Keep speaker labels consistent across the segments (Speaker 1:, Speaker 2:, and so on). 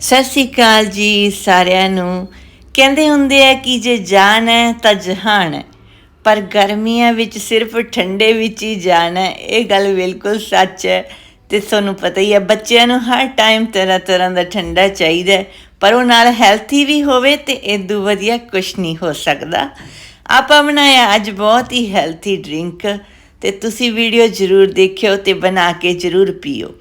Speaker 1: ਸਤਿ ਸ਼੍ਰੀ ਅਕਾਲ ਜੀ ਸਾਰਿਆਂ ਨੂੰ। ਕਹਿੰਦੇ ਹੁੰਦੇ ਆ ਕਿ ਜੇ ਜਾਨ ਹੈ ਤਾਂ ਜਹਾਨ ਹੈ, ਪਰ ਗਰਮੀਆਂ ਵਿੱਚ ਸਿਰਫ ਠੰਡੇ ਵਿੱਚ ਹੀ ਜਾਨ ਹੈ। ਇਹ ਗੱਲ ਬਿਲਕੁਲ ਸੱਚ ਹੈ ਤੇ ਤੁਹਾਨੂੰ ਪਤਾ ਹੀ ਹੈ, ਬੱਚਿਆਂ ਨੂੰ ਹਰ ਟਾਈਮ ਤਰ੍ਹਾਂ ਤਰ੍ਹਾਂ ਦਾ ਠੰਡਾ ਚਾਹੀਦਾ ਪਰ ਉਹ ਨਾਲ ਹੈਲਥੀ ਵੀ ਹੋਵੇ ਤੇ ਇਦੋਂ ਵਧੀਆ ਕੁਝ ਨਹੀਂ ਹੋ ਸਕਦਾ। ਆਪਾਂ ਬਣਾਇਆ ਅੱਜ ਬਹੁਤ ਹੀ ਹੈਲਥੀ ਡਰਿੰਕ ਤੇ ਤੁਸੀਂ ਵੀਡੀਓ ਜ਼ਰੂਰ ਦੇਖਿਓ ਤੇ ਬਣਾ ਕੇ ਜ਼ਰੂਰ ਪੀਓ।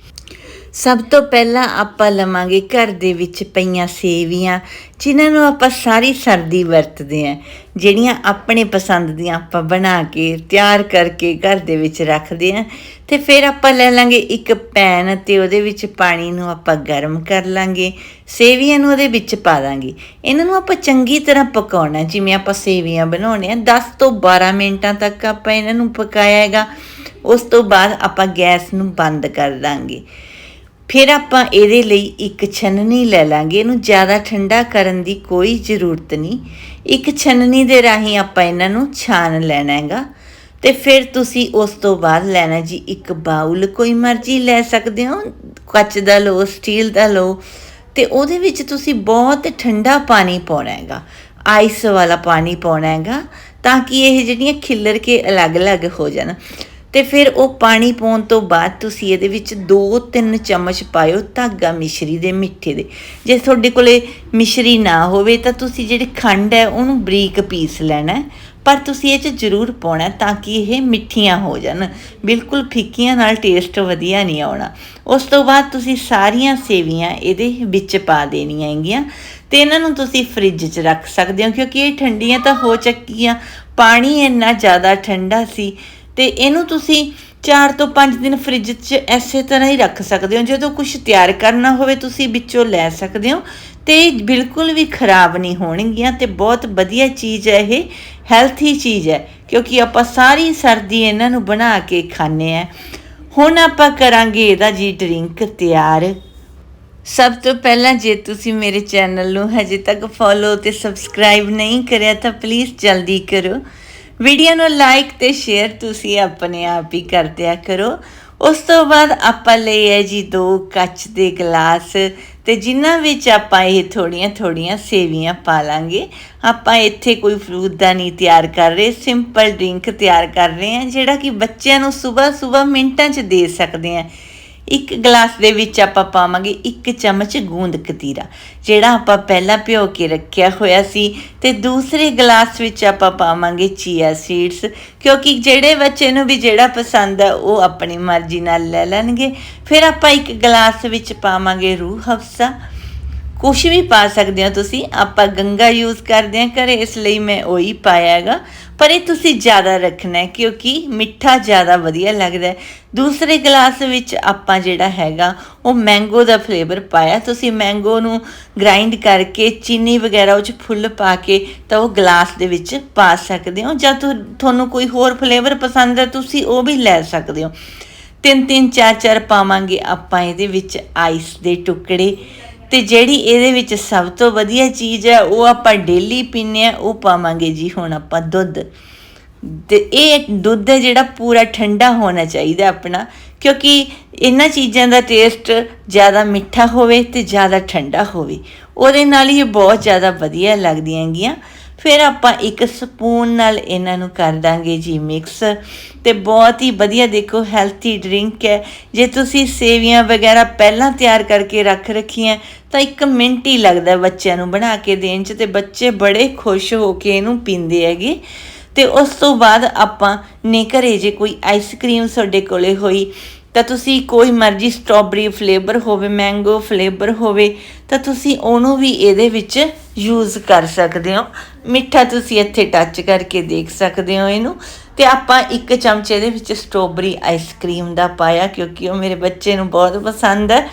Speaker 1: ਸਭ ਤੋਂ ਪਹਿਲਾਂ ਆਪਾਂ ਲਵਾਂਗੇ ਘਰ ਦੇ ਵਿੱਚ ਪਈਆਂ ਸੇਵੀਆਂ, ਜਿਨ੍ਹਾਂ ਨੂੰ ਆਪਾਂ ਸਾਰੀ ਸਰਦੀ ਵਰਤਦੇ ਆਂ ਜਿਹੜੀਆਂ ਆਪਣੇ ਪਸੰਦ ਦੀਆਂ ਆਪਾਂ ਬਣਾ ਕੇ ਤਿਆਰ ਕਰਕੇ ਘਰ ਦੇ ਵਿੱਚ ਰੱਖਦੇ ਆਂ ਤੇ ਫਿਰ ਆਪਾਂ ਲੈ ਲਾਂਗੇ ਇੱਕ ਪੈਨ ਤੇ ਉਹਦੇ ਵਿੱਚ ਪਾਣੀ ਨੂੰ ਆਪਾਂ ਗਰਮ ਕਰ ਲਾਂਗੇ, ਸੇਵੀਆਂ ਨੂੰ ਉਹਦੇ ਵਿੱਚ ਪਾ ਦਾਂਗੇ। ਇਹਨਾਂ ਨੂੰ ਆਪਾਂ ਚੰਗੀ ਤਰ੍ਹਾਂ ਪਕਾਉਣਾ, ਜਿਵੇਂ ਆਪਾਂ ਸੇਵੀਆਂ ਬਣਾਉਣੇ ਆ 10 ਤੋਂ 12 ਮਿੰਟਾਂ ਤੱਕ ਆਪਾਂ ਇਹਨਾਂ ਨੂੰ ਪਕਾਇਆ ਹੈਗਾ, ਉਸ ਤੋਂ ਬਾਅਦ ਆਪਾਂ ਗੈਸ ਨੂੰ ਬੰਦ ਕਰ ਦਾਂਗੇ। ਫਿਰ ਆਪਾਂ ਇਹਦੇ ਲਈ ਇੱਕ ਛੰਨਣੀ ਲੈ ਲਾਂਗੇ। ਇਹਨੂੰ ਜ਼ਿਆਦਾ ਠੰਡਾ ਕਰਨ ਦੀ ਕੋਈ ਜ਼ਰੂਰਤ ਨਹੀਂ। ਇੱਕ ਛੰਨਣੀ ਦੇ ਰਾਹੀਂ ਆਪਾਂ ਇਹਨਾਂ ਨੂੰ ਛਾਣ ਲੈਣਾ ਹੈਗਾ। ਤੇ ਫਿਰ ਤੁਸੀਂ ਉਸ ਤੋਂ ਬਾਅਦ ਲੈਣਾ ਜੀ ਇੱਕ ਬਾਉਲ ਕੋਈ ਮਰਜ਼ੀ ਲੈ ਸਕਦੇ ਹੋ। ਕੱਚ ਦਾ ਲਓ, ਸਟੀਲ ਦਾ ਲਓ। ਤੇ ਉਹਦੇ ਵਿੱਚ ਤੁਸੀਂ ਬਹੁਤ ਠੰਡਾ ਪਾਣੀ ਪਾਉਣਾ ਹੈਗਾ। ਆਈਸ ਵਾਲਾ ਪਾਣੀ ਪਾਉਣਾ ਹੈਗਾ। ਤਾਂ ਕਿ ਇਹ ਜਿਹੜੀਆਂ ਖਿੱਲਰ ਕੇ ਅਲੱਗ-ਅਲੱਗ ਹੋ ਜਾਣ। ਤੇ ਫਿਰ ਉਹ ਪਾਣੀ ਪਾਉਣ ਤੋਂ ਬਾਅਦ ਤੁਸੀਂ ਇਹਦੇ ਵਿੱਚ 2-3 ਚਮਚ ਪਾਇਓ ਧਾਗਾ ਮਿਸ਼ਰੀ ਦੇ ਮਿੱਠੇ ਦੇ। ਜੇ ਤੁਹਾਡੇ ਕੋਲੇ ਮਿਸ਼ਰੀ ਨਾ ਹੋਵੇ ਤਾਂ ਤੁਸੀਂ ਜਿਹੜੀ ਖੰਡ ਹੈ ਉਹਨੂੰ ਬਰੀਕ ਪੀਸ ਲੈਣਾ ਪਰ ਤੁਸੀਂ ਇਹ 'ਚ ਜ਼ਰੂਰ ਪਾਉਣਾ ਤਾਂ ਕਿ ਇਹ ਮਿੱਠੀਆਂ ਹੋ ਜਾਣ। ਬਿਲਕੁਲ ਫਿੱਕੀਆਂ ਨਾਲ ਟੇਸਟ ਵਧੀਆ ਨਹੀਂ ਆਉਣਾ। ਉਸ ਤੋਂ ਬਾਅਦ ਤੁਸੀਂ ਸਾਰੀਆਂ ਸੇਵੀਆਂ ਇਹਦੇ ਵਿੱਚ ਪਾ ਦੇਣੀਆਂ ਹੈਗੀਆਂ। ਤੇ ਇਹਨਾਂ ਨੂੰ ਤੁਸੀਂ ਫ੍ਰਿਜ 'ਚ ਰੱਖ ਸਕਦੇ ਹੋ ਕਿਉਂਕਿ ਇਹ ਠੰਡੀਆਂ ਤਾਂ ਹੋ ਚੱਕੀਆਂ। ਪਾਣੀ ਇੰਨਾ ਜ਼ਿਆਦਾ ਠੰਡਾ ਸੀ ਤੇ ਇਹਨੂੰ ਤੁਸੀਂ 4 ਤੋਂ 5 ਦਿਨ ਫ੍ਰਿਜ 'ਚ ਐਸੇ ਤਰ੍ਹਾਂ ਹੀ ਰੱਖ ਸਕਦੇ ਹੋ। ਜਦੋਂ ਕੁਝ ਤਿਆਰ ਕਰਨਾ ਹੋਵੇ, ਤੁਸੀਂ ਵਿੱਚੋਂ ਲੈ ਸਕਦੇ ਹੋ। ਤੇ ਬਿਲਕੁਲ ਵੀ ਖਰਾਬ ਨਹੀਂ ਹੋਣਗੀਆਂ ਤੇ ਬਹੁਤ ਵਧੀਆ ਚੀਜ਼ ਹੈ ਇਹ ਹੈਲਥੀ ਚੀਜ਼ ਹੈ, ਕਿਉਂਕਿ ਆਪਾਂ ਸਾਰੀ ਸਰਦੀ ਇਹਨਾਂ ਨੂੰ ਬਣਾ ਕੇ ਖਾਂਦੇ ਆ ਹੁਣ ਆਪਾਂ ਕਰਾਂਗੇ ਇਹਦਾ ਜੀ ਡਰਿੰਕ ਤਿਆਰ। ਸਭ ਤੋਂ ਪਹਿਲਾਂ ਜੇ ਤੁਸੀਂ ਮੇਰੇ ਚੈਨਲ ਨੂੰ ਹਜੇ ਤੱਕ ਫੋਲੋ ਤੇ ਸਬਸਕ੍ਰਾਈਬ ਨਹੀਂ ਕਰਿਆ ਤਾਂ ਪਲੀਜ਼ ਜਲਦੀ ਕਰੋ। ਵੀਡੀਓ ਨੂੰ ਲਾਈਕ ਤੇ ਸ਼ੇਅਰ ਤੁਸੀਂ ਆਪਣੇ ਆਪ ਹੀ ਕਰ ਦਿਆ ਕਰੋ। ਉਸ ਤੋਂ ਬਾਅਦ ਆਪਾਂ ਲਈ ਹੈ ਜੀ ਦੋ ਕੱਚ ਦੇ ਗਲਾਸ ਤੇ ਜਿਨ੍ਹਾਂ ਵਿੱਚ ਆਪਾਂ ਇਹ ਥੋੜੀਆਂ ਥੋੜੀਆਂ ਸੇਵੀਆਂ ਪਾ ਲਾਂਗੇ। ਆਪਾਂ ਇੱਥੇ ਕੋਈ ਫਰੂਟ ਦਾ ਨਹੀਂ ਤਿਆਰ ਕਰ ਰਹੇ ਸਿੰਪਲ ਡਰਿੰਕ ਤਿਆਰ ਕਰ ਰਹੇ ਹਾਂ ਜਿਹੜਾ ਕਿ ਬੱਚਿਆਂ ਨੂੰ ਸਵੇਰ ਸਵੇਰ ਮਿੰਟਾਂ 'ਚ ਦੇ ਸਕਦੇ ਹਾਂ ਇੱਕ ਗਲਾਸ ਦੇ ਵਿੱਚ ਆਪਾਂ ਪਾਵਾਂਗੇ ਇੱਕ ਚਮਚ ਗੂੰਦ ਕਤੀਰਾ, ਜਿਹੜਾ ਆਪਾਂ ਪਹਿਲਾਂ ਭਿਓ ਕੇ ਰੱਖਿਆ ਹੋਇਆ ਸੀ ਤੇ ਦੂਸਰੇ ਗਲਾਸ ਵਿੱਚ ਆਪਾਂ ਪਾਵਾਂਗੇ ਚੀਆ ਸੀਡਸ ਕਿਉਂਕਿ ਜਿਹੜੇ ਬੱਚੇ ਨੂੰ ਵੀ ਜਿਹੜਾ ਪਸੰਦ ਹੈ ਉਹ ਆਪਣੀ ਮਰਜ਼ੀ ਨਾਲ ਲੈ ਲੈਣਗੇ। ਫਿਰ ਆਪਾਂ ਇੱਕ ਗਲਾਸ ਵਿੱਚ ਪਾਵਾਂਗੇ ਰੂਹ ਹਫਸਾ ਕੁਛ ਵੀ ਪਾ ਸਕਦੇ ਹੋ ਤੁਸੀਂ, ਆਪਾਂ ਗੰਗਾ ਯੂਜ਼ ਕਰਦੇ ਹਾਂ ਘਰੇ, ਇਸ ਲਈ ਮੈਂ ਉਹੀ ਪਾਇਆ ਹੈਗਾ। ਪਰ ਇਹ ਤੁਸੀਂ ਜ਼ਿਆਦਾ ਰੱਖਣਾ ਕਿਉਂਕਿ ਮਿੱਠਾ ਜ਼ਿਆਦਾ ਵਧੀਆ ਲੱਗਦਾ ਦੂਸਰੇ ਗਲਾਸ ਵਿੱਚ ਆਪਾਂ ਜਿਹੜਾ ਹੈਗਾ, ਉਹ ਮੈਂਗੋ ਦਾ ਫਲੇਵਰ ਪਾਇਆ। ਤੁਸੀਂ ਮੈਂਗੋ ਨੂੰ ਗ੍ਰਾਈਂਡ ਕਰਕੇ ਚੀਨੀ ਵਗੈਰਾ ਉਹ ਚ ਫੁੱਲ ਪਾ ਕੇ ਤਾਂ ਉਹ ਗਲਾਸ ਦੇ ਵਿੱਚ ਪਾ ਸਕਦੇ ਹੋ। ਜਾਂ ਤੁਹਾਨੂੰ ਕੋਈ ਹੋਰ ਫਲੇਵਰ ਪਸੰਦ ਹੈ, ਤੁਸੀਂ ਉਹ ਵੀ ਲੈ ਸਕਦੇ ਹੋ। ਤਿੰਨ ਤਿੰਨ ਚਾਰ ਚਾਰ ਪਾਵਾਂਗੇ ਆਪਾਂ ਇਹਦੇ ਵਿੱਚ ਆਈਸ ਦੇ ਟੁਕੜੇ। ਤੇ ਜਿਹੜੀ ਇਹਦੇ ਵਿੱਚ ਸਭ ਤੋਂ ਵਧੀਆ ਚੀਜ਼ ਹੈ, ਉਹ ਆਪਾਂ ਡੇਲੀ ਪੀਂਦੇ ਆ ਉਹ ਪਾਵਾਂਗੇ ਜੀ ਹੁਣ ਆਪਾਂ ਦੁੱਧ। ਤੇ ਇਹ ਦੁੱਧ ਹੈ ਜਿਹੜਾ ਪੂਰਾ ਠੰਡਾ ਹੋਣਾ ਚਾਹੀਦਾ ਆਪਣਾ, ਕਿਉਂਕਿ ਇਹਨਾਂ ਚੀਜ਼ਾਂ ਦਾ ਟੇਸਟ ਜ਼ਿਆਦਾ ਮਿੱਠਾ ਹੋਵੇ ਤੇ ਜ਼ਿਆਦਾ ਠੰਡਾ ਹੋਵੇ। ਉਹਦੇ ਨਾਲ ਹੀ ਇਹ ਬਹੁਤ ਜ਼ਿਆਦਾ ਵਧੀਆ ਲੱਗਦੀਆਂ ਹੈਗੀਆਂ। ਫਿਰ ਆਪਾਂ ਇੱਕ ਸਪੂਨ ਨਾਲ ਇਹਨਾਂ ਨੂੰ ਕਰ ਦਾਂਗੇ ਜੀ ਮਿਕਸ ਤੇ ਬਹੁਤ ਹੀ ਵਧੀਆ ਦੇਖੋ ਹੈਲਥੀ ਡਰਿੰਕ ਹੈ। ਜੇ ਤੁਸੀਂ ਸੇਵੀਆਂ ਵਗੈਰਾ ਪਹਿਲਾਂ ਤਿਆਰ ਕਰਕੇ ਰੱਖ ਰੱਖੀਆਂ, ਤਾਂ ਇੱਕ ਮਿੰਟ ਹੀ ਲੱਗਦਾ ਬੱਚਿਆਂ ਨੂੰ ਬਣਾ ਕੇ ਦੇਣ 'ਚ ਤੇ ਬੱਚੇ ਬੜੇ ਖੁਸ਼ ਹੋ ਕੇ ਇਹਨੂੰ ਪੀਂਦੇ ਹੈਗੇ। ਤੇ ਉਸ ਤੋਂ ਬਾਅਦ ਆਪਾਂ ਨੇ ਘਰੇ ਜੇ ਕੋਈ ਆਈਸਕ੍ਰੀਮ ਤੁਹਾਡੇ ਕੋਲੇ ਹੋਈ ਤਾਂ ਤੁਸੀਂ ਕੋਈ ਮਰਜ਼ੀ ਸਟ੍ਰਾਬੇਰੀ ਫਲੇਵਰ ਹੋਵੇ ਮੈਂਗੋ ਫਲੇਵਰ ਹੋਵੇ, ਤਾਂ ਤੁਸੀਂ ਉਹਨੂੰ ਵੀ ਇਹਦੇ ਵਿੱਚ ਯੂਜ਼ ਕਰ ਸਕਦੇ ਹੋ। ਮਿੱਠਾ ਤੁਸੀਂ ਇੱਥੇ ਟੱਚ ਕਰਕੇ ਦੇਖ ਸਕਦੇ ਹੋ ਇਹਨੂੰ। ਤੇ ਆਪਾਂ ਇੱਕ ਚਮਚੇ ਦੇ ਵਿੱਚ ਸਟ੍ਰਾਬੇਰੀ ਆਈਸਕ੍ਰੀਮ ਦਾ ਪਾਇਆ, ਕਿਉਂਕਿ ਉਹ ਮੇਰੇ ਬੱਚੇ ਨੂੰ ਬਹੁਤ ਪਸੰਦ ਹੈ।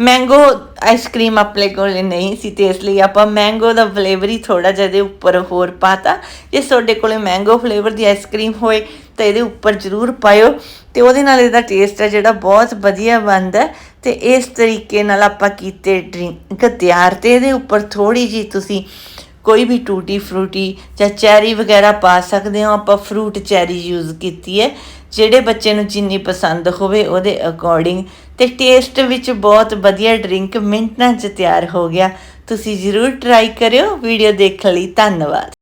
Speaker 1: ਮੈਂਗੋ ਆਈਸਕ੍ਰੀਮ ਆਪਣੇ ਕੋਲ ਨਹੀਂ ਸੀ ਤੇ ਇਸ ਲਈ ਆਪਾਂ ਮੈਂਗੋ ਦਾ ਫਲੇਵਰ ਹੀ ਥੋੜਾ ਜਿਹਾ ਦੇ ਉੱਪਰ ਹੋਰ ਪਾਤਾ। ਜੇ ਤੁਹਾਡੇ ਕੋਲੇ ਮੈਂਗੋ ਫਲੇਵਰ ਦੀ ਆਈਸਕ੍ਰੀਮ ਹੋਏ ਤਾਂ ਇਹਦੇ ਉੱਪਰ ਜ਼ਰੂਰ ਪਾਇਓ ਤੇ ਉਹਦੇ ਨਾਲ ਇਹਦਾ ਟੇਸਟ ਹੈ ਜਿਹੜਾ ਬਹੁਤ ਵਧੀਆ ਬਣਦਾ ਹੈ ਤੇ ਇਸ ਤਰੀਕੇ ਨਾਲ ਆਪਾਂ ਕੀਤੇ ਡਰਿੰਕ ਤਿਆਰ ਤੇ ਇਹਦੇ ਉੱਪਰ ਥੋੜੀ ਜੀ ਤੁਸੀਂ ਕੋਈ ਵੀ ਟੂਟੀ ਫਰੂਟੀ ਜਾਂ ਚੈਰੀ ਵਗੈਰਾ ਪਾ ਸਕਦੇ ਹੋ। ਆਪਾਂ ਫਰੂਟ ਚੈਰੀ ਯੂਜ਼ ਕੀਤੀ ਹੈ। ਜਿਹੜੇ ਬੱਚੇ ਨੂੰ ਜਿੰਨੀ ਪਸੰਦ ਹੋਵੇ ਉਹਦੇ ਅਕੋਰਡਿੰਗ ਤੇ ਟੇਸਟ ਵਿੱਚ ਬਹੁਤ ਵਧੀਆ ਡਰਿੰਕ ਮਿੰਟਾਂ 'ਚ ਤਿਆਰ ਹੋ ਗਿਆ। ਤੁਸੀਂ ਜ਼ਰੂਰ ਟਰਾਈ ਕਰਿਓ। ਵੀਡੀਓ ਦੇਖਣ ਲਈ ਧੰਨਵਾਦ।